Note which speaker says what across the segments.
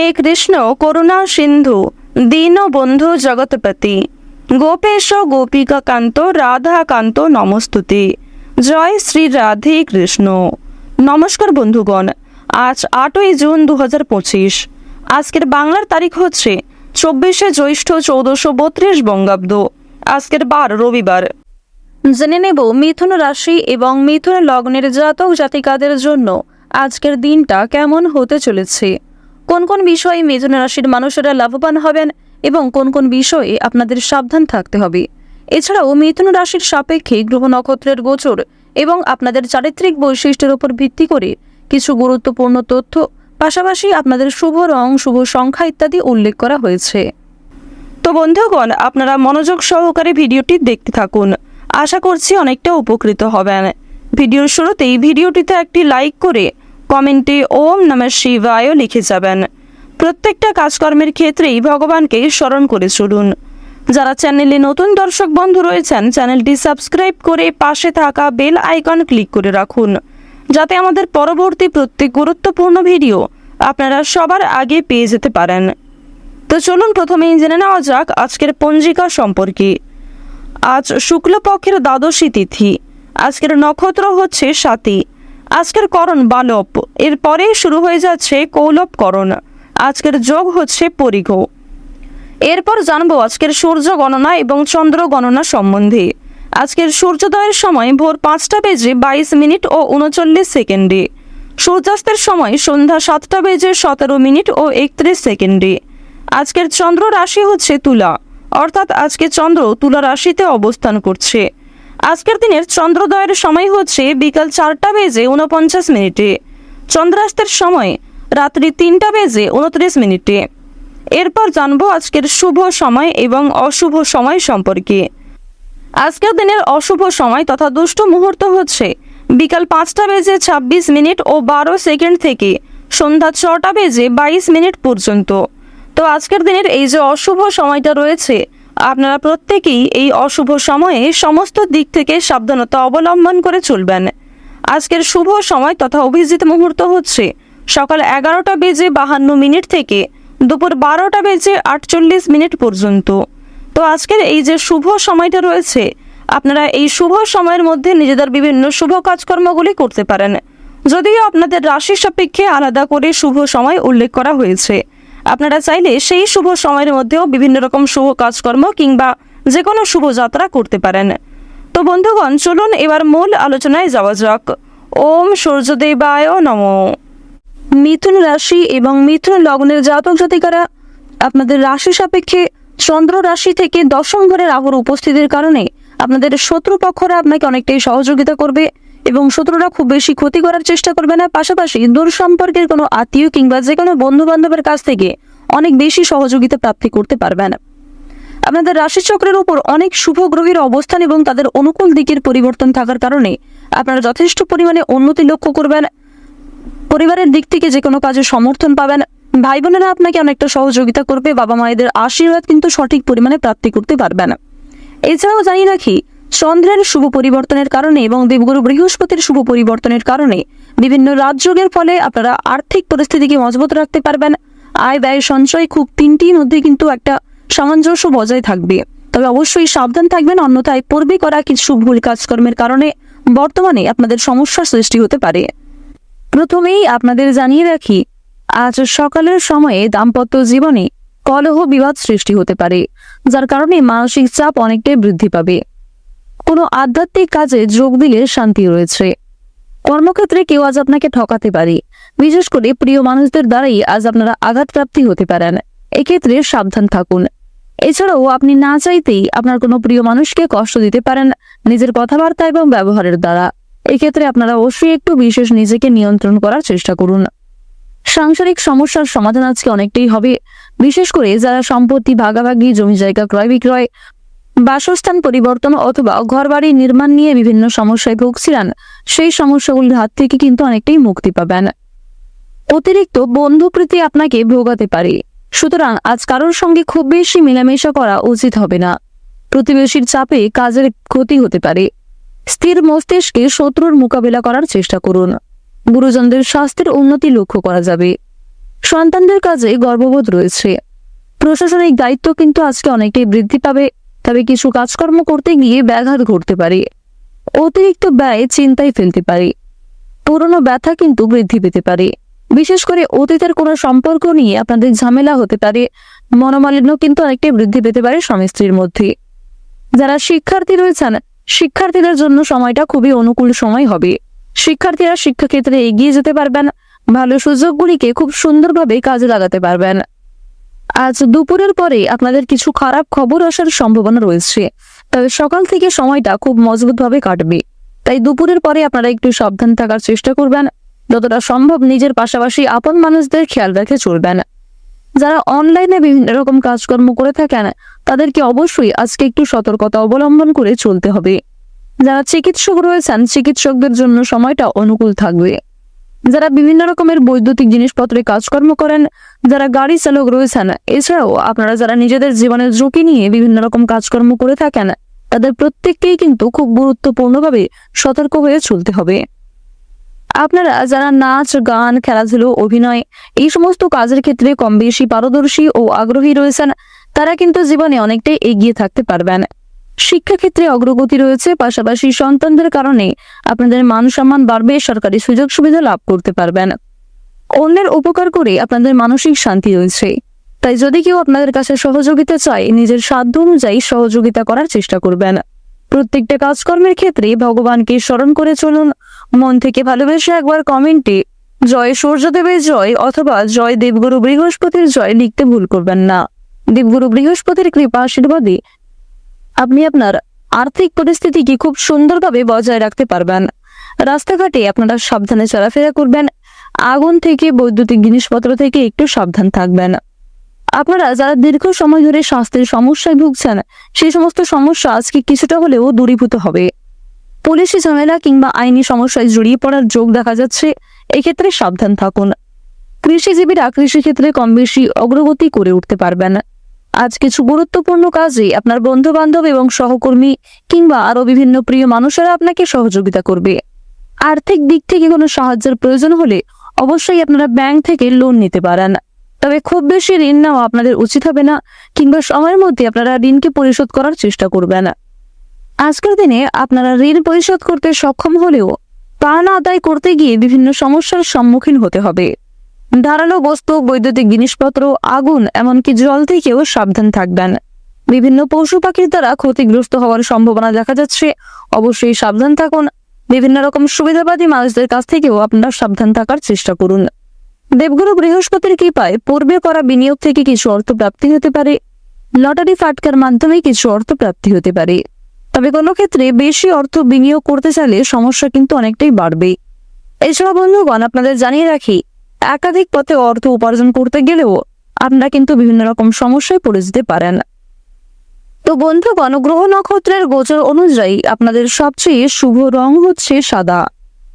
Speaker 1: হে কৃষ্ণ, করুণা সিন্ধু দীনবন্ধু জগৎপতি। গোপেশ গোপিকা কান্ত, রাধা কান্ত নমস্তুতে। জয় শ্রী রাধে কৃষ্ণ। নমস্কার বন্ধুগণ, আজ আটই জুন দু হাজার পঁচিশ। আজকের বাংলার তারিখ হচ্ছে চব্বিশে জ্যৈষ্ঠ চৌদ্দশো বত্রিশ বঙ্গাব্দ। আজকের বার রবিবার। জেনে নেব মিথুন রাশি এবং মিথুন লগ্নের জাতক জাতিকাদের জন্য আজকের দিনটা কেমন হতে চলেছে। কোন কোন বিষয়ে মিথুন রাশির মানুষেরা লাভবান হবেন এবং কোন কোন বিষয়ে আপনাদের সাবধান থাকতে হবে? এছাড়াও মিথুন রাশির সাপেক্ষে গ্রহ নক্ষত্রের গোচর এবং আপনাদের চারিত্রিক বৈশিষ্ট্যের উপর ভিত্তি করে কিছু গুরুত্বপূর্ণ তথ্য, পাশাপাশি আপনাদের শুভ রং, শুভ সংখ্যা ইত্যাদি উল্লেখ করা হয়েছে। তো বন্ধুগণ, আপনারা মনোযোগ সহকারে ভিডিওটি দেখতে থাকুন। আশা করছি অনেকটা উপকৃত হবেন। ভিডিওর শুরুতেই ভিডিওটিতে একটি লাইক করে কমেন্টে ওম নমঃ শিবায় লিখে যাবেন। প্রত্যেকটা কাজকর্মের ক্ষেত্রেই ভগবানকে স্মরণ করে চলুন। যারা চ্যানেলে নতুন দর্শক বন্ধু রয়েছেন, চ্যানেলটি সাবস্ক্রাইব করে পাশে থাকা বেল আইকন ক্লিক করে রাখুন। যাতে আমাদের পরবর্তী প্রত্যেক গুরুত্বপূর্ণ ভিডিও আপনারা সবার আগে পেয়ে যেতে পারেন। তো চলুন প্রথমেই জেনে নেওয়া যাক আজকের পঞ্জিকা সম্পর্কে। আজ শুক্লপক্ষের দ্বাদশী তিথি। আজকের নক্ষত্র হচ্ছে সাতী। আজকের করণ বালব এরপরে শুরু হয়ে যাচ্ছে কৌলবকরণ আজকের যোগ হচ্ছে পরিঘ। এরপর জানব আজকের সূর্য গণনা এবং চন্দ্র গণনা সম্বন্ধে। আজকের সূর্যোদয়ের সময় ভোর পাঁচটা বেজে বাইশ মিনিট ও উনচল্লিশ সেকেন্ডে। সূর্যাস্তের সময় সন্ধ্যা সাতটা বেজে সতেরো মিনিট ও একত্রিশ সেকেন্ডে। আজকের চন্দ্র রাশি হচ্ছে তুলা। অর্থাৎ আজকে চন্দ্র তুলা রাশিতে অবস্থান করছে। আজকের দিনের চন্দ্রোদয়ের সময় হচ্ছে বিকাল চারটা বেজে উনপঞ্চাশ মিনিটে। চন্দ্রাস্তের সময় রাত্রি তিনটা বেজে উনত্রিশ মিনিটে। এরপর জানব আজকের শুভ সময় এবং অশুভ সময় সম্পর্কে। আজকের দিনের অশুভ সময় তথা দুষ্ট মুহূর্ত হচ্ছে বিকাল পাঁচটা বেজে ছাব্বিশ মিনিট ও বারো সেকেন্ড থেকে সন্ধ্যা ছটা বেজে বাইশ মিনিট পর্যন্ত। তো আজকের দিনের এই যে অশুভ সময়টা রয়েছে আপনারা প্রত্যেকেই এই অশুভ সময়ে সমস্ত দিক থেকে সাবধানতা অবলম্বন করে চলবেন। আজকের শুভ সময় তথা অভিজিৎ মুহূর্ত হচ্ছে সকাল এগারোটা বেজে বাহান্ন মিনিট থেকে দুপুর বারোটা বেজে আটচল্লিশ মিনিট পর্যন্ত। তো আজকের এই যে শুভ সময়টা রয়েছে, আপনারা এই শুভ সময়ের মধ্যে নিজেদের বিভিন্ন শুভ কাজকর্মগুলি করতে পারেন। যদিও আপনাদের রাশি সাপেক্ষে আলাদা করে শুভ সময় উল্লেখ করা হয়েছে। আপনারা চাইলে সেই শুভ সময়ের মধ্যেও বিভিন্ন রকম শুভ কাজকর্ম কিংবা যে কোনো শুভ যাত্রা করতে পারেন। তো বন্ধুগণ, চলুন এবার মূল আলোচনায় যাওয়া যাক। ওম সূর্যদেবায় নম। মিথুন রাশি এবং মিথুন লগ্নের জাতক জাতিকারা, আপনাদের রাশি সাপেক্ষে চন্দ্র রাশি থেকে দশম ঘরে রাহুর উপস্থিতির কারণে আপনাদের শত্রুপক্ষরা আপনাকে অনেকটাই সহযোগিতা করবে। এবং শত্রুরা খুব বেশি ক্ষতি করার চেষ্টা করবে না। পাশাপাশি দূর সম্পর্কের কোনো আত্মীয় কিংবা যে কোনো বন্ধু বান্ধবের কাছ থেকে অনেক বেশি সহযোগিতা প্রাপ্তি করতে পারবেন। আপনাদের রাশিচক্রের উপর অনেক শুভ গ্রহের অবস্থান এবং তাদের অনুকূল দিকের পরিবর্তন থাকার কারণে আপনারা যথেষ্ট পরিমাণে উন্নতি লক্ষ্য করবেন। পরিবারের দিক থেকে যে কোনো কাজে সমর্থন পাবেন। ভাই বোনেরা আপনাকে অনেকটা সহযোগিতা করবে বাবা মায়েদের আশীর্বাদ কিন্তু সঠিক পরিমাণে প্রাপ্তি করতে পারবেন। এছাড়াও জানি রাখি চন্দ্রের শুভ পরিবর্তনের কারণে এবং দেবগুরু বৃহস্পতির শুভ পরিবর্তনের কারণে বিভিন্ন রাজযোগের ফলে আপনারা আর্থিক পরিস্থিতিকে মজবুত রাখতে পারবেন। আয় ব্যয় সঞ্চয় খুব তিনটির মধ্যে কিন্তু একটা সামঞ্জস্য বজায় থাকবে। তবে অবশ্যই সাবধান থাকবেন, অন্যথায় পূর্বে করা কিছু ভুল কাজকর্মের কারণে বর্তমানে আপনাদের সমস্যার সৃষ্টি হতে পারে। প্রথমেই আপনাদের জানিয়ে রাখি, আজ সকালের সময়ে দাম্পত্য জীবনে কলহ বিবাদ সৃষ্টি হতে পারে, যার কারণে মানসিক চাপ অনেকটাই বৃদ্ধি পাবে। কোনো আধ্যাত্মিক কাজে যোগ দিলে শান্তি রয়েছে। কর্মক্ষেত্রে কেউ আজ আপনাকে ঠকাতে পারে। বিশেষ করে প্রিয় মানুষদের দ্বারাই আজ আপনারা আঘাতপ্রাপ্তি হতে পারেন। এক্ষেত্রে সাবধান থাকুন। এছাড়াও আপনি না চাইতেই আপনার কোনো প্রিয় মানুষকে কষ্ট দিতে পারেন নিজের কথাবার্তা এবং ব্যবহারের দ্বারা। এক্ষেত্রে আপনারা অবশ্যই একটু বিশেষ নিজেকে নিয়ন্ত্রণ করার চেষ্টা করুন। সাংসারিক সমস্যার সমাধান আজকে অনেকটাই হবে। বিশেষ করে যারা সম্পত্তি, ভাগাভাগি, জমি জায়গা ক্রয় বিক্রয় বাসস্থান পরিবর্তন অথবা ঘরবাড়ি নির্মাণ নিয়ে বিভিন্ন সমস্যায় ভুগছিলেন, সেই সমস্যাগুলির হাত থেকে কিন্তু অনেকটাই মুক্তি পাবেন। অতিরিক্ত বন্ধুপ্রীতি আপনাকে ভোগাতে পারে। সুতরাং আজ কারোর সঙ্গে খুব বেশি মেলামেশা করা উচিত হবে না। প্রতিবেশীর চাপে কাজের ক্ষতি হতে পারে। স্থির মস্তিষ্কে শত্রুর মোকাবিলা করার চেষ্টা করুন। গুরুজনদের স্বাস্থ্যের উন্নতি লক্ষ্য করা যাবে।
Speaker 2: সন্তানদের কাজে গর্ববোধ রয়েছে। প্রশাসনিক দায়িত্ব কিন্তু আজকে অনেকটাই বৃদ্ধি পাবে। তবে কিছু কাজকর্ম করতে গিয়ে ব্যাঘাত ঘটতে পারে। অতিরিক্ত ব্যয় চিন্তায় ফেলতে পারে। পুরনো ব্যথা কিন্তু বৃদ্ধি পেতে পারে। বিশেষ করে অতীতের কোনো সম্পর্ক নিয়ে আপনাদের ঝামেলা হতে পারে। মনোমালিন্য কিন্তু অনেকটাই বৃদ্ধি পেতে পারে স্বামী স্ত্রীর মধ্যে। যারা শিক্ষার্থী রয়েছেন, শিক্ষার্থীদের জন্য সময়টা খুবই অনুকূল সময় হবে। শিক্ষার্থীরা শিক্ষাক্ষেত্রে এগিয়ে যেতে পারবেন, ভালো সুযোগগুলিকে খুব সুন্দরভাবে কাজে লাগাতে পারবেন। আজ দুপুরের পরে আপনাদের কিছু খারাপ খবর আসার সম্ভাবনা রয়েছে। তবে সকাল থেকে সময়টা খুব মজবুতভাবে কাটবে। তাই দুপুরের পরে আপনারা একটু সাবধান থাকার চেষ্টা করবেন। যতটা সম্ভব নিজের পাশাপাশি আপন মানুষদের খেয়াল রেখে চলবেন। যারা অনলাইনে বিভিন্ন রকম কাজকর্ম করে থাকেন, তাদেরকে অবশ্যই আজকে একটু সতর্কতা অবলম্বন করে চলতে হবে। যারা চিকিৎসক রয়েছেন, চিকিৎসকদের জন্য সময়টা অনুকূল থাকবে। যারা বিভিন্ন রকমের বৈদ্যুতিক জিনিসপত্রে কাজকর্ম করেন, যারা গাড়ি চালক রয়েছেন, এছাড়াও আপনারা যারা নিজেদের জীবনের ঝুঁকি নিয়ে বিভিন্ন রকম কাজকর্ম করে থাকেন, তাদের প্রত্যেককেই কিন্তু খুব গুরুত্বপূর্ণভাবে সতর্ক হয়ে চলতে হবে। আপনারা যারা নাচ, গান, খেলাধুলো, অভিনয়, এই সমস্ত কাজের ক্ষেত্রে কম বেশি পারদর্শী ও আগ্রহী রয়েছেন, তারা কিন্তু জীবনে অনেকটাই এগিয়ে থাকতে পারবেন। শিক্ষাক্ষেত্রে অগ্রগতি রয়েছে, পাশাপাশি সন্তানদের কারণে আপনাদের মান সম্মান বাড়বে, সরকারি সুযোগ সুবিধা লাভ করতে পারবেন। অন্যের উপকার করে আপনাদের মানসিক শান্তি রয়েছে। তাই যদি কেউ আপনাদের কাছে সহযোগিতা চায়, নিজের সাধ্য অনুযায়ী সহযোগিতা করার চেষ্টা করবেন। প্রত্যেকটা কাজকর্মের ক্ষেত্রে ভগবানকে স্মরণ করে চলুন। মন থেকে ভালোবেসে একবার কমেন্টে জয় সূর্যদেবের জয় অথবা জয় দেবগুরু বৃহস্পতির জয় লিখতে ভুল করবেন না। দেবগুরু বৃহস্পতির কৃপা আশীর্বাদে আপনি আপনার আর্থিক পরিস্থিতিকে খুব সুন্দরভাবে বজায় রাখতে পারবেন। রাস্তাঘাটে আপনারা সাবধানে চলাফেরা করবেন। আগুন থেকে, বৈদ্যুতিক জিনিসপত্র থেকে একটু সাবধান থাকবেন। আপনারা যারা দীর্ঘ সময় ধরে স্বাস্থ্যের সমস্যায় ভুগছেন সেই সমস্ত সমস্যা আজকে কিছুটা হলেও দূরীভূত হবে। পুলিশি ঝামেলা কিংবা আইনি সমস্যায় জড়িয়ে পড়ার যোগ দেখা যাচ্ছে। এক্ষেত্রে সাবধান থাকুন। কৃষিজীবীরা কৃষিক্ষেত্রে কম বেশি অগ্রগতি করে উঠতে পারবেন। আজ কিছু গুরুত্বপূর্ণ কাজে আপনার বন্ধু বান্ধব এবং সহকর্মী কিংবা আরও বিভিন্ন প্রিয় মানুষেরা আপনাকে সহযোগিতা করবে। আর্থিক দিক থেকে কোনো সাহায্যের প্রয়োজন হলে অবশ্যই আপনারা ব্যাংক থেকে লোন নিতে পারেন। তবে খুব বেশি ঋণ নেওয়া আপনাদের উচিত হবে না কিংবা সময়ের মধ্যে আপনারা ঋণকে পরিশোধ করার চেষ্টা করবেন। আজকের দিনে আপনারা ঋণ পরিশোধ করতে সক্ষম হলেও পাওনা আদায় করতে গিয়ে বিভিন্ন সমস্যার সম্মুখীন হতে হবে। ধারালো বস্তু, বৈদ্যুতিক জিনিসপত্র, আগুন, এমনকি জল থেকেও সাবধান থাকবেন। বিভিন্ন পশু পাখির দ্বারা ক্ষতিগ্রস্ত হওয়ার সম্ভাবনা দেখা যাচ্ছে। অবশ্যই সাবধান থাকুন। বিভিন্ন রকম সুবিধাবাদী মানুষদের কাছ থেকেও আপনারা সাবধান থাকার চেষ্টা করুন। দেবগুরু বৃহস্পতির কৃপায় পূর্বে করা বিনিয়োগ থেকে কিছু অর্থ প্রাপ্তি হতে পারে। লটারি ফাটকার মাধ্যমে কিছু অর্থ প্রাপ্তি হতে পারে। তবে কোনো ক্ষেত্রে বেশি অর্থ বিনিয়োগ করতে চাইলে সমস্যা কিন্তু অনেকটাই বাড়বে। এছাড়া বন্ধুগণ, আপনাদের জানিয়ে রাখি একাধিক পথে অর্থ উপার্জন করতে গেলেও আপনারা কিন্তু বিভিন্ন রকম সমস্যায় পড়ে যেতে পারেন। তো বন্ধুগণ গ্রহ নক্ষত্রের গোচর অনুযায়ী আপনাদের সবচেয়ে শুভ রং হচ্ছে সাদা।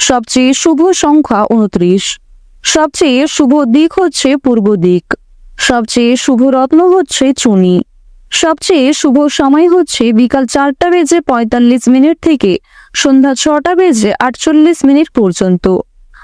Speaker 2: সবচেয়ে শুভ সংখ্যা উনত্রিশ। সবচেয়ে শুভ দিক হচ্ছে পূর্ব দিক। সবচেয়ে শুভ রত্ন হচ্ছে চুনি। সবচেয়ে শুভ সময় হচ্ছে বিকাল চারটা বেজে পঁয়তাল্লিশ মিনিট থেকে সন্ধ্যা ছটা বেজে আটচল্লিশ মিনিট পর্যন্ত।